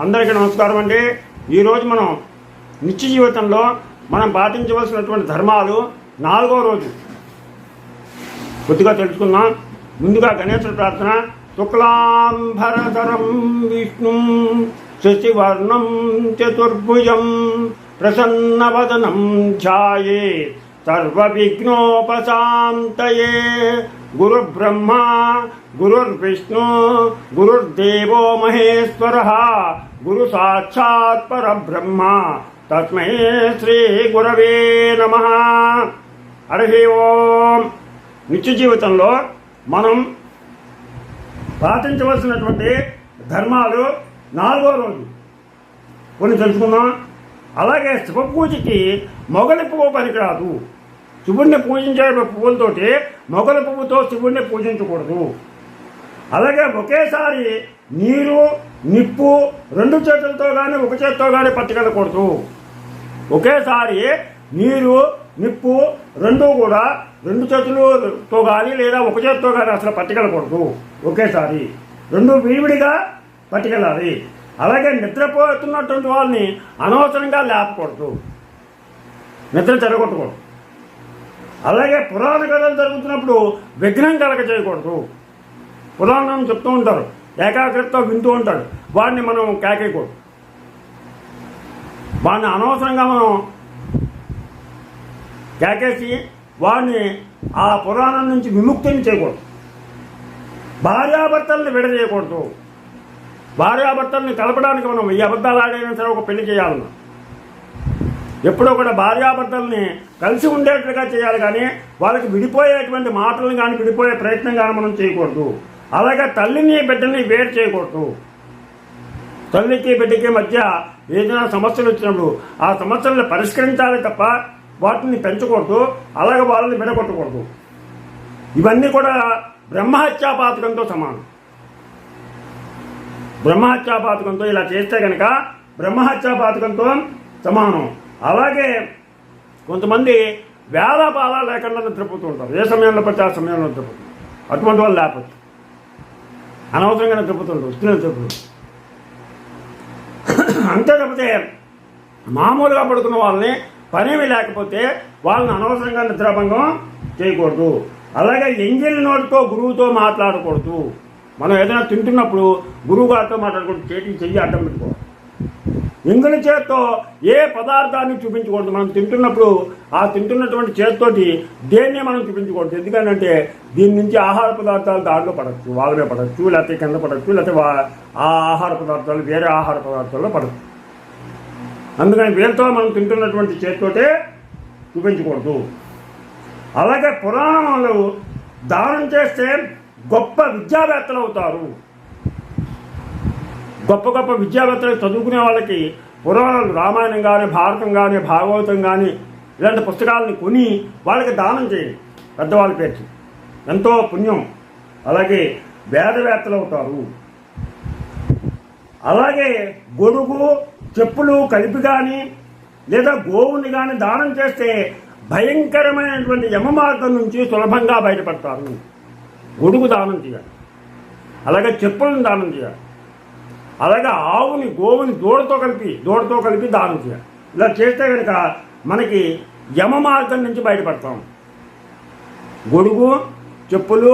అందరికీ నమస్కారం అండి. ఈరోజు మనం నిత్య జీవితంలో మనం పాటించవలసినటువంటి ధర్మాలు నాలుగో రోజు. కొద్దిగా తెలుసుకుందాం. ముందుగా గణేశుడి ప్రార్థన. శుక్లాంబరధరం విష్ణు శశివర్ణం చతుర్భుజం ప్రసన్నవదనం ఛాయే సర్వవిఘ్నోపశాంతయే. గురుబ్రహ్మ గురుర్విష్ణు గురుర్దేవో మహేశ్వర గురు సాక్షాత్ పరబ్రహ్మ. తస్మై శ్రీ గురవే నమ. హరి ఓం. నిత్య జీవితంలో మనం పాటించవలసినటువంటి ధర్మాలు నాలుగో రోజు. కొన్ని తెలుసుకుందాం. అలాగే శివ పూజకి మొగలి పువ్వు పనికిరాదు. శివుణ్ణి పూజించే పువ్వులతోటి మొగల పువ్వుతో శివుణ్ణి పూజించకూడదు. అలాగే ఒకేసారి నీరు నిప్పు రెండు చేతులతో కానీ ఒక చేతితో కానీ పట్టుకెళ్ళకూడదు. ఒకేసారి నీరు నిప్పు రెండు కూడా రెండు చేతులతో కానీ లేదా ఒక చేతితో కానీ అసలు పట్టుకెళ్ళకూడదు. ఒకేసారి రెండు విడివిడిగా పట్టుకెళ్ళాలి. అలాగే నిద్రపోతున్నటువంటి వాళ్ళని అనవసరంగా లేపకూడదు. నిద్ర జరగొట్టకూడదు అలాగే పురాణ కథలు జరుగుతున్నప్పుడు విఘ్నం కలగ చేయకూడదు. పురాణం చెప్తూ ఉంటారు ఏకాగ్రతతో వింటూ ఉంటాడు వాడిని మనం కేకేయకూడదు. వాడిని అనవసరంగా మనం కేకేసి వాడిని ఆ పురాణం నుంచి విముక్తిని చేయకూడదు. భార్యాభర్తల్ని విడదీయకూడదు. భార్యాభర్తల్ని కలపడానికి మనం ఈ అబద్ధాలు ఆడైనా సరే ఒక పెళ్ళి చేయాలన్నా. ఎప్పుడో కూడా భార్యాభర్తల్ని కలిసి ఉండేటట్టుగా చేయాలి కానీ వాళ్ళకి విడిపోయేటువంటి మాటలను కానీ విడిపోయే ప్రయత్నం కానీ మనం చేయకూడదు. అలాగే తల్లిని బిడ్డని వేరు చేయకూడదు. తల్లికి బిడ్డకి మధ్య ఏదైనా సమస్యలు వచ్చినప్పుడు ఆ సమస్యలను పరిష్కరించాలి తప్ప వాటిని పెంచకూడదు అలాగే వాళ్ళని విడగొట్టకూడదు. ఇవన్నీ కూడా బ్రహ్మహత్యా పాతకంతో సమానం. బ్రహ్మహత్యా పాతకంతో ఇలా చేస్తే కనుక బ్రహ్మహత్యా పాతకంతో సమానం. అలాగే కొంతమంది వేల పాల లేకుండా నిద్రపోతూ ఉంటారు. ఏ సమయంలో పడితే ఆ సమయంలో నిద్రపోతుంది అటువంటి వాళ్ళు లేకపోతే. అనవసరంగా నిద్రపోతుంటారు వస్తున్న నిద్రపోతుంది అంతే తప్పితే మామూలుగా పడుకున్న వాళ్ళని పనేమి లేకపోతే వాళ్ళని అనవసరంగా నిద్రాభంగం చేయకూడదు. అలాగే ఎంగిల్ నోటితో గురువుతో మాట్లాడకూడదు. మనం ఏదైనా తింటున్నప్పుడు గురువు గారితో మాట్లాడకూడదు చేతికి చెయ్యి అడ్డం పెట్టుకోవాలి. ఎంగిలి చేత్తో ఏ పదార్థాన్ని చూపించకూడదు. మనం తింటున్నప్పుడు ఆ తింటున్నటువంటి చేత్తోటి దేన్నే మనం చూపించకూడదు. ఎందుకంటే దీని నుంచి ఆహార పదార్థాలు దాంట్లో పడచ్చు వాగులో పడచ్చు లేకపోతే కింద పడచ్చు లేకపోతే ఆ ఆహార పదార్థాలు వేరే ఆహార పదార్థాల్లో పడచ్చు. అందుకని వీళ్ళతో మనం తింటున్నటువంటి చేత్తోటే చూపించకూడదు. అలాగే పురాణాలు దానం చేస్తే గొప్ప విద్యావేత్తలు అవుతారు. గొప్ప గొప్ప విద్యావేత్తలు చదువుకునే వాళ్ళకి పురాణాలు రామాయణం కానీ భారతం కానీ భాగవతం కానీ ఇలాంటి పుస్తకాలను కొని వాళ్ళకి దానం చేయండి. పెద్దవాళ్ళ పేర్చి. ఎంతో పుణ్యం. అలాగే వేదవేత్తలు అవుతారు. అలాగే గొడుగు చెప్పులు కలిపి కానీ లేదా గోవుని కానీ దానం చేస్తే భయంకరమైనటువంటి యమ మార్గం నుంచి సులభంగా బయటపడతారు. గొడుగు దానం చేయాలి. అలాగే చెప్పులను దానం చేయాలి. అలాగే ఆవుని గోవుని దూడతో కలిపి దూడతో కలిపి దానం చేయాలి. ఇలా చేస్తే కనుక మనకి యమ మార్గం నుంచి బయటపడతాం. గొడుగు చెప్పులు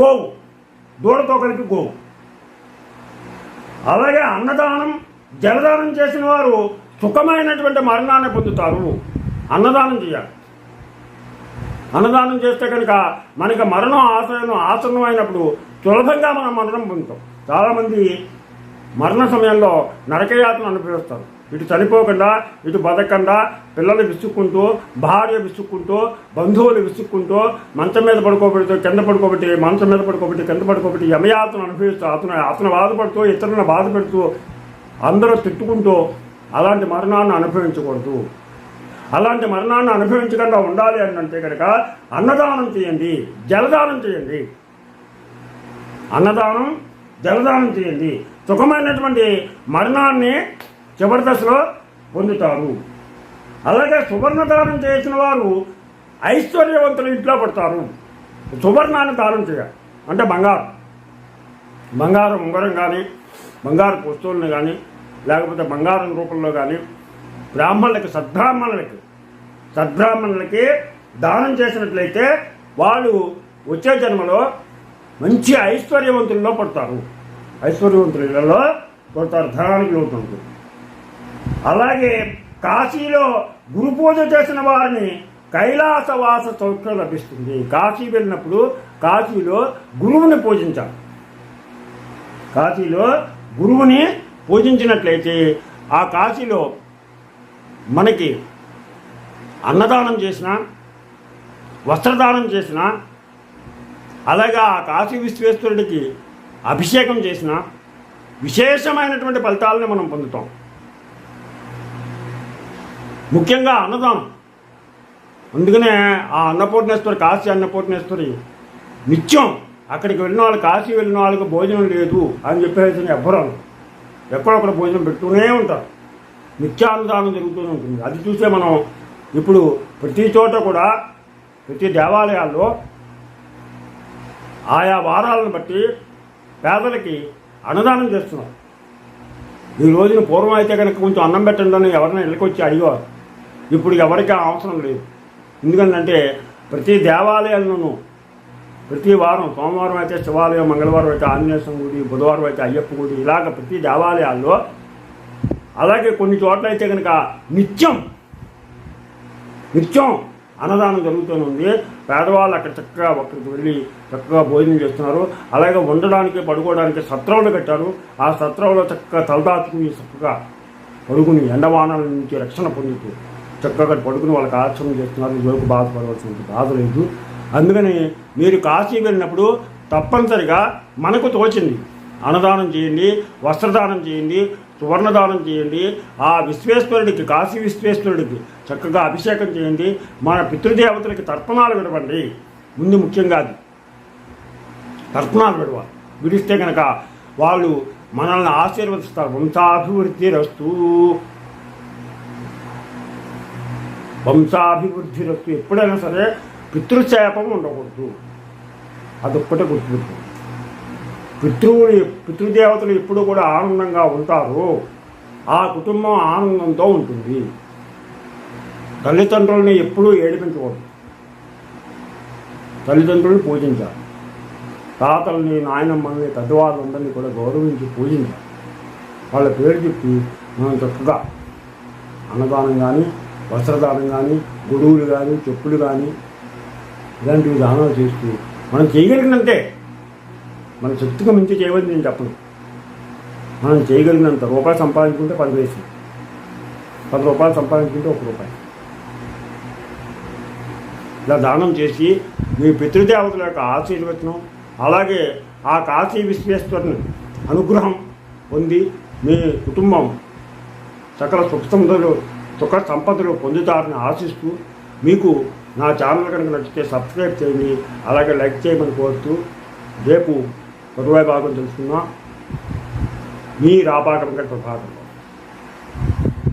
గోవు. దూడతో కలిపి గోవు. అలాగే అన్నదానం జలదానం చేసిన వారు సుఖమైనటువంటి మరణాన్ని పొందుతారు. అన్నదానం చేయాలి. అన్నదానం చేస్తే కనుక మనకి మరణం ఆశయం ఆసన్నం అయినప్పుడు సులభంగా మనం మరణం పొందుతాం. చాలామంది మరణ సమయంలో నరకయాతను అనుభవిస్తారు. ఇటు చనిపోకుండా ఇటు బతకకుండా పిల్లలు విసుక్కుంటూ భార్య విసుక్కుంటూ బంధువులు విసుక్కుంటూ మంచం మీద పడుకోబెడుతూ కింద పడుకోబెట్టి మంచం మీద పడుకోబెట్టి కింద పడుకోబెట్టి యమయాతను అనుభవిస్తూ అతను అతను బాధపడుతూ ఇతరులను బాధ పెడుతూ అందరూ తిట్టుకుంటూ అలాంటి మరణాన్ని అనుభవించకూడదు. అలాంటి మరణాన్ని అనుభవించకుండా ఉండాలి అని అంటే కనుక అన్నదానం చేయండి జలదానం చేయండి. అన్నదానం జలదానం చేయండి. సుఖమైనటువంటి మరణాన్ని చివరి దశలో పొందుతారు. అలాగే సువర్ణదానం చేసిన వారు ఐశ్వర్యవంతులు ఇంట్లో పడతారు. సువర్ణాన్ని దానం చేయాలి. అంటే బంగారం. బంగారం ఉంగరం కానీ బంగారు వస్తువులను కానీ లేకపోతే బంగారం రూపంలో కానీ బ్రాహ్మణులకి సద్బ్రాహ్మణులకి సద్బ్రాహ్మణులకి దానం చేసినట్లయితే వాళ్ళు వచ్చే జన్మలో మంచి ఐశ్వర్యవంతుల్లో పడతారు. ఐశ్వర్యవంతులలో పడతారు ధనానికి అవుతుంది అలాగే కాశీలో గురు పూజ చేసిన వారిని కైలాసవాస చౌక్యం లభిస్తుంది. కాశీ వెళ్ళినప్పుడు కాశీలో గురువుని పూజించాలి. కాశీలో గురువుని పూజించినట్లయితే ఆ కాశీలో మనకి అన్నదానం చేసిన వస్త్రదానం చేసిన అలాగా ఆ కాశీ విశ్వేశ్వరుడికి అభిషేకం చేసిన విశేషమైనటువంటి ఫలితాలను మనం పొందుతాం. ముఖ్యంగా అన్నదానం. అందుకనే ఆ అన్నపూర్ణేశ్వరి కాశీ అన్నపూర్ణేశ్వరి నిత్యం అక్కడికి వెళ్ళిన వాళ్ళు కాశీ వెళ్ళిన వాళ్ళకి భోజనం లేదు అని చెప్పేసి ఎవ్వరూ ఎక్కడొక్కడ భోజనం పెడుతూనే ఉంటారు. నిత్యాన్నదానం జరుగుతూనే ఉంటుంది. అది చూసే మనం ఇప్పుడు ప్రతి చోట కూడా ప్రతి దేవాలయాల్లో ఆయా వారాలను బట్టి పేదలకి అన్నదానం చేస్తున్నారు ఈ రోజున పూర్వం అయితే కనుక కొంచెం అన్నం పెట్టండి అని ఎవరైనా ఇళ్ళకొచ్చి అడిగారు అడిగేవారు. ఇప్పుడు ఎవరికి ఆ అవసరం లేదు. ఎందుకంటే ప్రతి దేవాలయాలను ప్రతి వారం సోమవారం అయితే శివాలయం మంగళవారం అయితే ఆంజనేయ గుడి బుధవారం అయితే అయ్యప్ప గుడి ఇలాగ ప్రతి దేవాలయాల్లో అలాగే కొన్ని చోట్ల అయితే కనుక నిత్యం నిత్యం అన్నదానం జరుగుతూనే ఉంది. పేదవాళ్ళు అక్కడ చక్కగా అక్కడికి వెళ్ళి చక్కగా భోజనం చేస్తున్నారు. అలాగే ఉండడానికి పడుకోవడానికి సత్రాలు కట్టారు. ఆ సత్రంలో చక్కగా తలదాచుకుని చక్కగా పడుకుని ఎండవానాల నుంచి రక్షణ పొందుతూ చక్కగా పడుకుని వాళ్ళకి ఆశ్రమం చేస్తున్నారు. జోకు బాధపడవలసిన బాధ లేదు. అందుకని మీరు కాశీ వెళ్ళినప్పుడు తప్పనిసరిగా మనకు తోచింది. అన్నదానం చేయండి వస్త్రదానం చేయండి సువర్ణదానం చేయండి. ఆ విశ్వేశ్వరుడికి కాశీ విశ్వేశ్వరుడికి చక్కగా అభిషేకం చేయండి. మన పితృదేవతలకి తర్పణాలు విడవండి. ముందు ముఖ్యంగా అది. తర్పణాలు విడవాలి. విడిస్తే కనుక వాళ్ళు మనల్ని ఆశీర్వదిస్తారు. వంశాభివృద్ధి రస్తూ వంశాభివృద్ధి రస్తు ఎప్పుడైనా సరే పితృశాపం ఉండకూడదు. అదొక్కటే గుర్తుపెట్టుకో. పితృవులు పితృదేవతలు ఎప్పుడు కూడా ఆనందంగా ఉంటారు. ఆ కుటుంబం ఆనందంతో ఉంటుంది. తల్లిదండ్రులని ఎప్పుడూ ఏడిపించకూడదు. తల్లిదండ్రులను పూజించాలి. తాతల్ని నాయనమ్మల్ని పెద్దవాళ్ళందరినీ కూడా గౌరవించి పూజించాలి. వాళ్ళ పేరు చెప్పి మనం చక్కగా అన్నదానం కానీ వస్త్రదానం కానీ గొడుగులు కానీ చెప్పులు కానీ ఇలాంటివి దానాలు చేస్తూ మనం చేయగలిగినంతే. మన శక్తికి మించి చేయవద్దు నేను చెప్పను. మనం చేయగలిగినంత రూపాయలు సంపాదించుకుంటే పది వేసి పది రూపాయలు సంపాదించుకుంటే ఒక రూపాయి. ఇలా దానం చేసి మీ పితృదేవతల యొక్క ఆశీర్వచనం అలాగే ఆ కాశీ విశ్వేశ్వరుని అనుగ్రహం పొంది మీ కుటుంబం సకల సుఖ సంపదలు సుఖ సంపదలు పొందుతారని ఆశిస్తూ మీకు నా ఛానల్ కనుక నచ్చితే సబ్స్క్రైబ్ చేయండి అలాగే లైక్ చేయమని కోరుతూ రేపు తరువాయి భాగం తెలుసుకున్నా మీ రాపాకం కంటే ప్రభాకర్